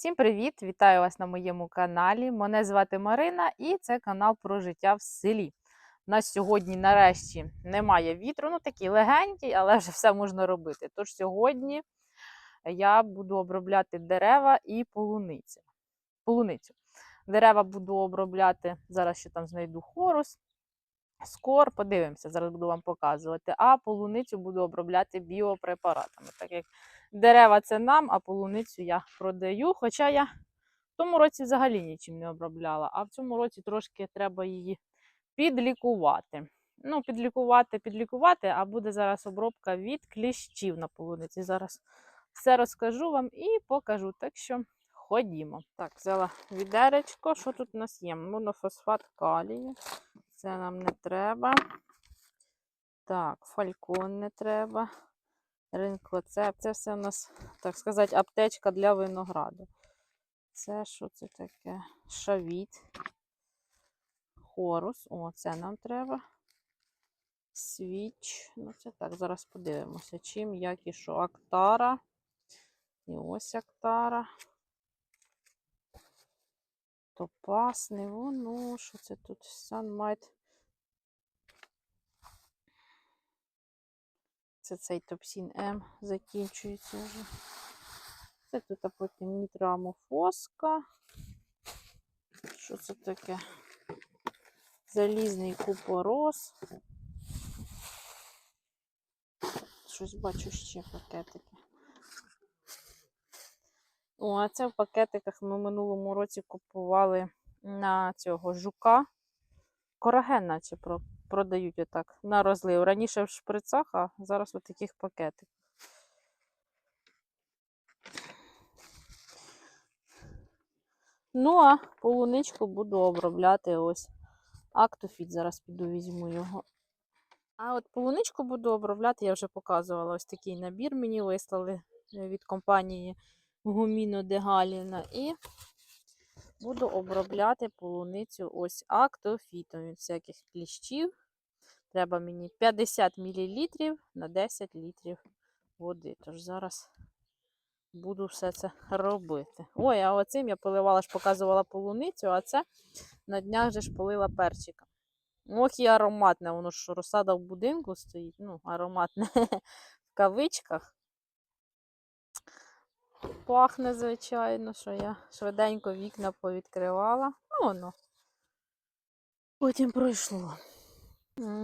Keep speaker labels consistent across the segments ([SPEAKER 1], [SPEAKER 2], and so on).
[SPEAKER 1] Всім привіт! Вітаю вас на моєму каналі. Мене звати Марина і це канал про життя в селі. У нас сьогодні, нарешті, немає вітру, ну такий легенький, але вже все можна робити. Тож сьогодні я буду обробляти дерева і полуницю. полуницю. Дерева буду обробляти, зараз ще там знайду хорус, скор, подивимося, зараз буду вам показувати. А полуницю буду обробляти біопрепаратами. Так як дерева це нам, а полуницю я продаю. Хоча я в тому році взагалі нічим не обробляла, а в цьому році трошки треба її підлікувати. Ну, підлікувати, підлікувати, а буде зараз обробка від кліщів на полуниці. Зараз все розкажу вам і покажу. Так що ходімо. Так, взяла відеречко. Що тут у нас є? Монофосфат калію. Це нам не треба. Так, фалькон не треба. Ринкоцеп. Це все у нас, так сказати, аптечка для винограду. Це що це таке? Шавіт. Хорус. О, це нам треба. Свіч. Ну, це так, зараз подивимося, чим, як і що. Актара. І ось актара. Топас, не воно. Що це тут? Санмайт. Це цей топсін М закінчується вже. Це тут а потім нітрамофоска. Що це таке? Залізний купорос. Щось бачу ще пакетики. О, а це в пакетиках ми минулому році купували на цього жука. Кораген, наче про продають отак на розлив. Раніше в шприцах, а зараз у таких пакетиках. Ну, а полуничку буду обробляти ось актофіт. Зараз піду візьму його. А от полуничку буду обробляти, я вже показувала ось такий набір мені вислали від компанії Гуміно де Галіна. І буду обробляти полуницю ось актофітом від всяких кліщів. Треба мені 50 мл на 10 літрів води. Тож зараз буду все це робити. Ой, а оцим я поливала ж, показувала полуницю, а це на днях же ж полила перчика. Ох, і ароматне, воно ж розсада в будинку стоїть. Ну, ароматне в кавичках. Пахне, звичайно, що я швиденько вікна повідкривала. Ну, воно. Потім пройшло.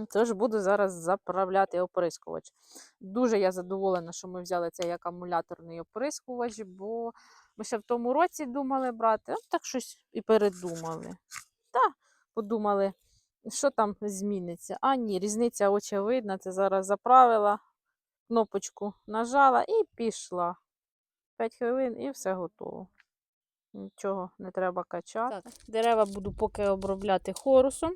[SPEAKER 1] Тож буду зараз заправляти оприскувач. Дуже я задоволена, що ми взяли цей акумуляторний оприскувач, бо ми ще в тому році думали брати, от так щось і передумали. Та, подумали, що там зміниться. А ні, різниця очевидна. Це зараз заправила, кнопочку нажала і пішла. 5 хвилин і все готово. Нічого не треба качати. Так, Дерева буду поки обробляти хорусом.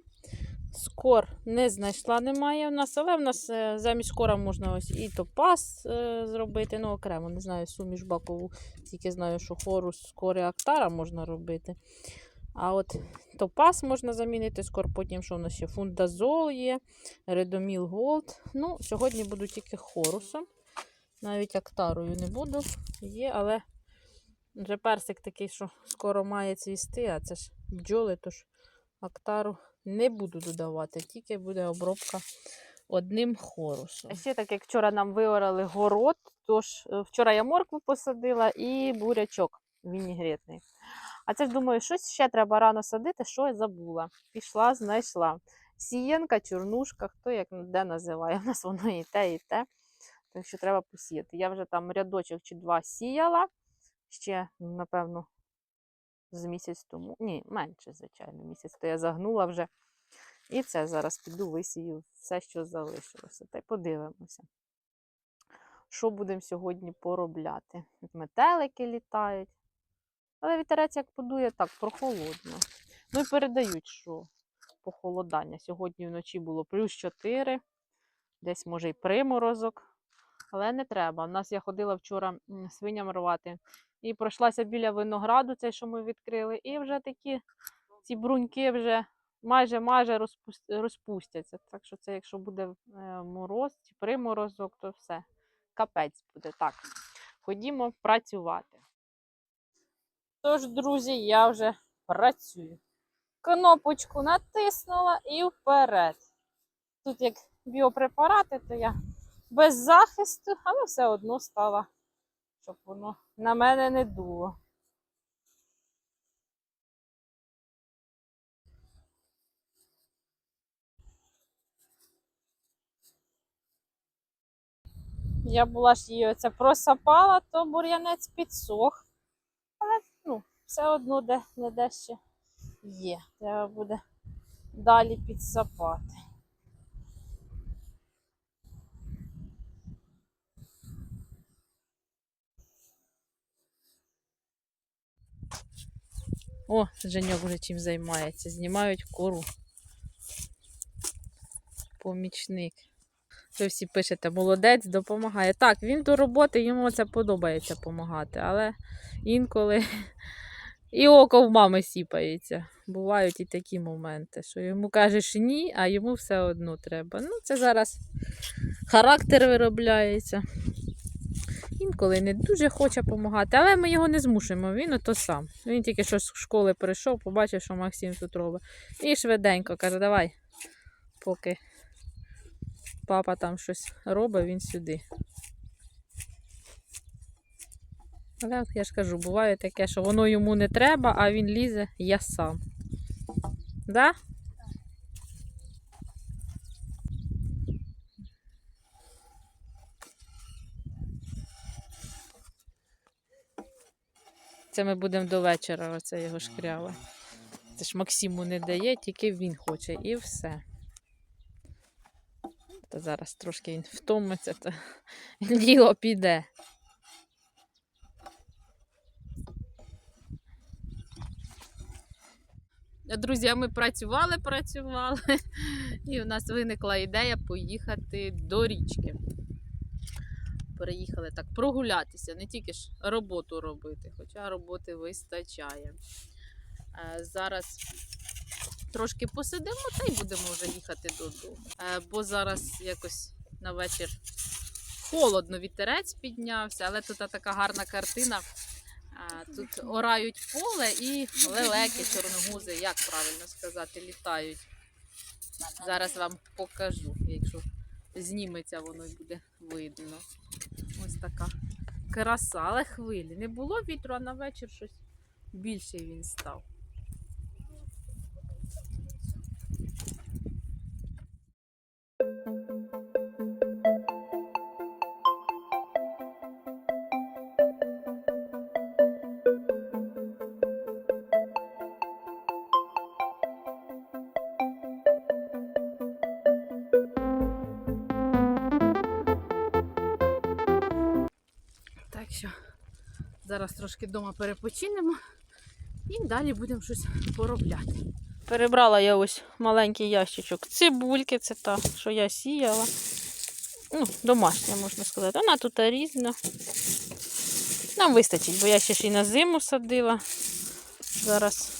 [SPEAKER 1] Скор не знайшла, немає в нас, але в нас е, замість скора можна ось і топаз е, зробити. Ну, окремо, не знаю, суміш бакову, тільки знаю, що хорус, скор і актара можна робити. А от топаз можна замінити, скор потім, що в нас ще фундазол є, редоміл голд. Ну, Сьогодні буду тільки хорусом. Навіть актарою не буду. Є, але вже персик такий, що скоро має цвісти, а це ж бджоли, тож актару не буду додавати, тільки буде обробка одним хорусом. Ще так, як вчора нам виорали город, тож е, вчора я моркву посадила і бурячок вінігретний. А це ж думаю, щось ще треба рано садити, що я забула. Пішла, знайшла. Сієнка, чорнушка, хто як де називає. У нас воно і те, і те. Так що треба посіяти. Я вже там рядочок чи два сіяла. Ще, напевно, з місяць тому. Ні, менше, звичайно, місяць, то я загнула вже. І це зараз піду висію все, що залишилося. Та й подивимося, що будемо сьогодні поробляти. Метелики літають. Але вітерець, як подує, так, прохолодно. Ну і передають, що похолодання. Сьогодні вночі було плюс 4, десь, може, і приморозок. Але не треба. У нас я ходила вчора свиням рвати. І пройшлася біля винограду, цей, що ми відкрили, і вже такі ці бруньки вже майже майже розпустяться. Так що це, якщо буде е, мороз чи приморозок, то все. Капець буде. Так. Ходімо працювати. Тож, друзі, я вже працюю. Кнопочку натиснула і вперед. Тут як біопрепарати, то я без захисту, але все одно стала, щоб воно на мене не дуло. Я була ж її оце просапала, то бур'янець підсох. Але ну, все одно де не де ще є. Треба буде далі підсапати. О, Женьок вже чим займається. Знімають кору. Помічник. Ви всі пишете, молодець, допомагає. Так, він до роботи, йому це подобається допомагати, але інколи і око в мами сіпається. Бувають і такі моменти, що йому кажеш ні, а йому все одно треба. Ну, це зараз характер виробляється. Інколи не дуже хоче допомагати, але ми його не змушуємо, він ото сам. Він тільки що з школи прийшов, побачив, що Максим тут робить. І швиденько каже, давай, поки папа там щось робить, він сюди. Але я ж кажу, буває таке, що воно йому не треба, а він лізе, я сам. Да? Це ми будемо до вечора, оце його шкряве. Це ж Максиму не дає, тільки він хоче і все. Та зараз трошки він втомиться, то діло піде. Друзі, ми працювали, працювали, і у нас виникла ідея поїхати до річки. Переїхали так прогулятися, не тільки ж роботу робити, хоча роботи вистачає. Е, Зараз трошки посидимо та й будемо вже їхати додому. Е, Бо зараз якось на вечір холодно, вітерець піднявся, але тут така гарна картина. Е, Туторають поле і лелеки, чорногузи, як правильно сказати, літають. Зараз вам покажу, якщо зніметься, воно буде видно. Така краса, але хвилі. Не було вітру, а на вечір щось більше він став. Що зараз трошки вдома перепочинемо і далі будемо щось поробляти. Перебрала я ось маленький ящичок цибульки, це та, що я сіяла. Ну, домашня, можна сказати. Вона тут різна. Нам вистачить, бо я ще ж і на зиму садила. Зараз,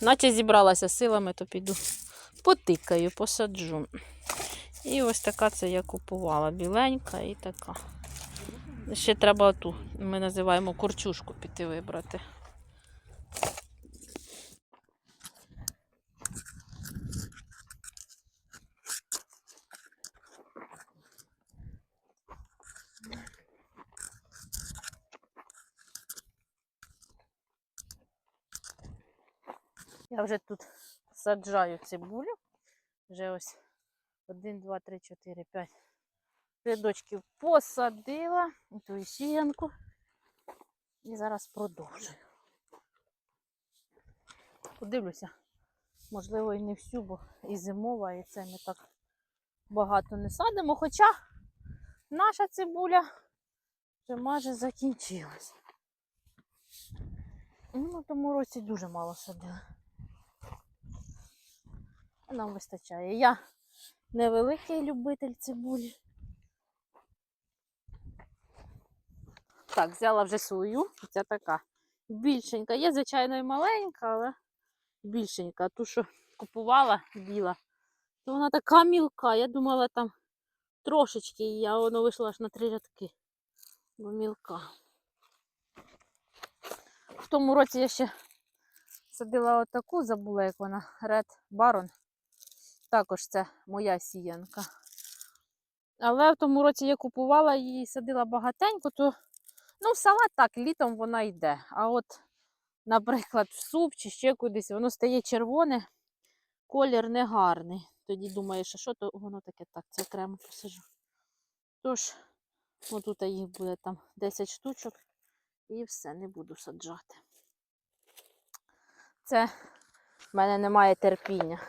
[SPEAKER 1] наче зібралася силами, то піду потикаю, посаджу. І ось така це я купувала. Біленька і така. Ще треба ту, ми називаємо корчушку піти вибрати. Я вже тут саджаю цибулю. Вже ось 1, 2, 3, 4, 5 рядочків посадила. І ту сіянку. І зараз продовжую. Подивлюся. Можливо, і не всю, бо і зимова, і це ми так багато не садимо. Хоча наша цибуля вже майже закінчилась. Ну, на тому році дуже мало садили. Нам вистачає. Я невеликий любитель цибулі. Так, взяла вже свою. Ця така більшенька. Є, звичайно, і маленька, але більшенька. А Ту, що купувала біла, то вона така мілка. Я думала, там трошечки її, а воно вийшло аж на три рядки. Бо мілка. В тому році я ще садила отаку, забула, як вона, Red Baron. Також це моя сіянка. Але в тому році я купувала її і садила багатенько, то ну, в салат так, літом вона йде. А от, наприклад, в суп чи ще кудись, воно стає червоне, колір негарний. Тоді думаєш, а що то воно таке так, це окремо посажу. Тож, отут їх буде там 10 штучок і все, не буду саджати. Це в мене немає терпіння.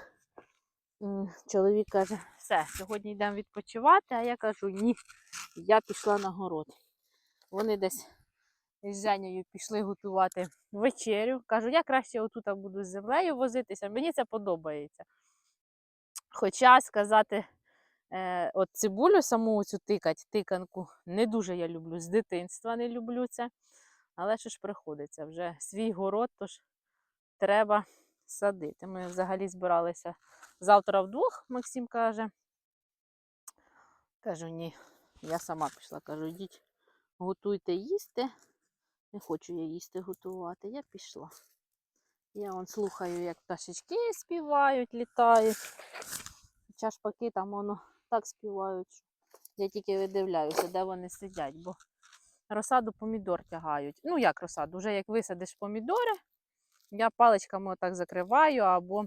[SPEAKER 1] Чоловік каже, все, сьогодні йдемо відпочивати, а я кажу, ні, я пішла на город. Вони десь з Женєю пішли готувати вечерю. Кажу, я краще отут буду з землею возитися, мені це подобається. Хоча сказати, е, от цибулю саму цю тикать, тиканку, не дуже я люблю, з дитинства не люблю це. Але що ж приходиться, вже свій город, тож треба садити. Ми взагалі збиралися завтра вдвох, Максим каже. Кажу, ні, я сама пішла, кажу, йдіть, готуйте їсти. Не хочу я їсти готувати, я пішла. Я вон слухаю, як пташечки співають, літають. Чашпаки там воно так співають. Я тільки видивляюся, де вони сидять, бо розсаду помідор тягають. Ну, як розсаду, вже як висадиш помідори, я паличками отак закриваю або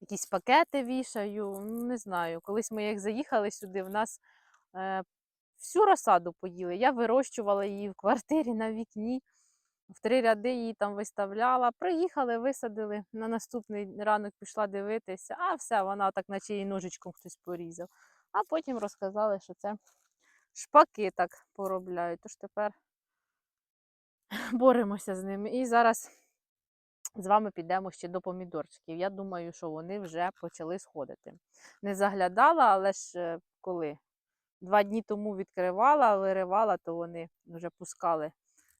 [SPEAKER 1] якісь пакети вішаю. Ну, не знаю. Колись ми як заїхали сюди, в нас е, всю розсаду поїли. Я вирощувала її в квартирі на вікні. В три ряди її там виставляла. Приїхали, висадили. На наступний ранок пішла дивитися, а все, вона так, наче її ножичком хтось порізав. А потім розказали, що це шпаки так поробляють. Тож тепер боремося з ними. І зараз з вами підемо ще до помідорчиків. Я думаю, що вони вже почали сходити. Не заглядала, але ж е, коли? Два дні тому відкривала, виривала, то вони вже пускали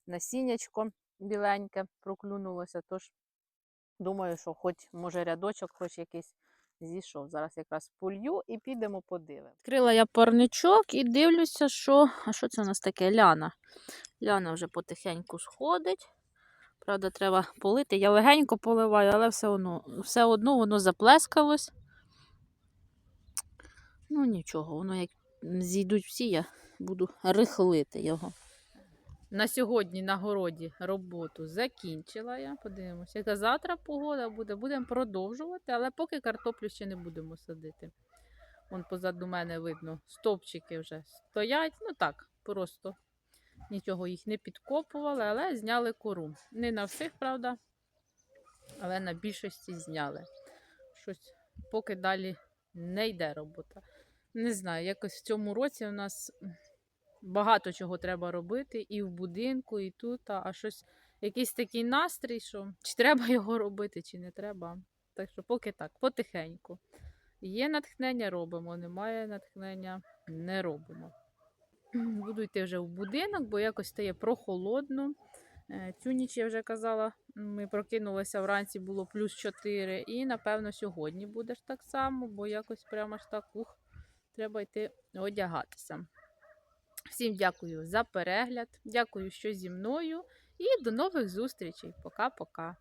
[SPEAKER 1] насіннячко біленьке, проклюнулося. Тож думаю, що хоч може рядочок, хоч якийсь зійшов. Зараз якраз полью і підемо подивимо. Відкрила я парничок і дивлюся, що. А що це у нас таке? Ляна. Ляна вже потихеньку сходить. Правда, треба полити. Я легенько поливаю, але все одно, все одно воно заплескалось. Ну нічого, воно як зійдуть всі, я буду рихлити його. На сьогодні на городі роботу закінчила я. Подивимося, яка завтра погода буде. Будемо продовжувати, але поки картоплю ще не будемо садити. Вон позаду мене видно, стовпчики вже стоять. Ну так, просто нічого їх не підкопували, але зняли кору. Не на всіх, правда, але на більшості зняли. Щось поки далі не йде робота. Не знаю, якось в цьому році у нас багато чого треба робити і в будинку, і тут, а щось, якийсь такий настрій, що чи треба його робити, чи не треба. Так що поки так, потихеньку. Є натхнення, робимо, немає натхнення, не робимо. Буду йти вже в будинок, бо якось стає прохолодно. Е, Цю ніч я вже казала, ми прокинулися вранці, було плюс 4. І, напевно, сьогодні буде ж так само, бо якось прямо ж так ух, треба йти одягатися. Всім дякую за перегляд, дякую, що зі мною. І до нових зустрічей. Пока-пока.